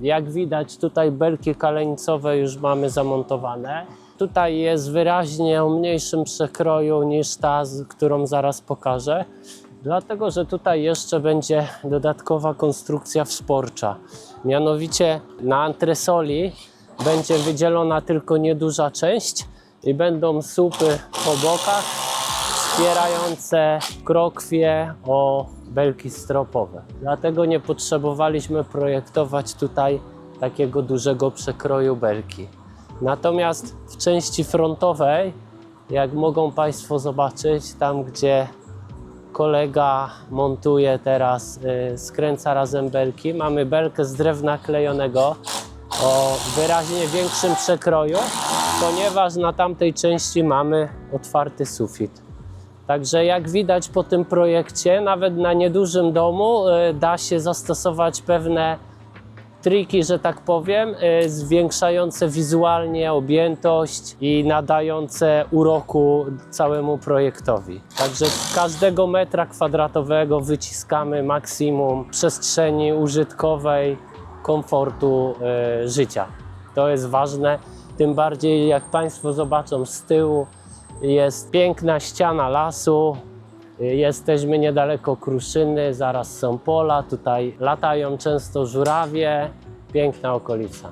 Jak widać tutaj belki kaleńcowe już mamy zamontowane. Tutaj jest wyraźnie o mniejszym przekroju niż ta, którą zaraz pokażę. Dlatego, że tutaj jeszcze będzie dodatkowa konstrukcja wsporcza. Mianowicie na antresoli będzie wydzielona tylko nieduża część i będą słupy po bokach wspierające krokwie o belki stropowe. Dlatego nie potrzebowaliśmy projektować tutaj takiego dużego przekroju belki. Natomiast w części frontowej, jak mogą Państwo zobaczyć, tam gdzie kolega montuje teraz, y, skręca razem belki, mamy belkę z drewna klejonego o wyraźnie większym przekroju, ponieważ na tamtej części mamy otwarty sufit. Także jak widać po tym projekcie, nawet na niedużym domu y, da się zastosować pewne triki, że tak powiem, y, zwiększające wizualnie objętość i nadające uroku całemu projektowi. Także z każdego metra kwadratowego wyciskamy maksimum przestrzeni użytkowej, komfortu y, życia. To jest ważne, tym bardziej jak Państwo zobaczą z tyłu, jest piękna ściana lasu, Jesteśmy niedaleko Kruszyny, zaraz są pola, tutaj latają często żurawie, piękna okolica.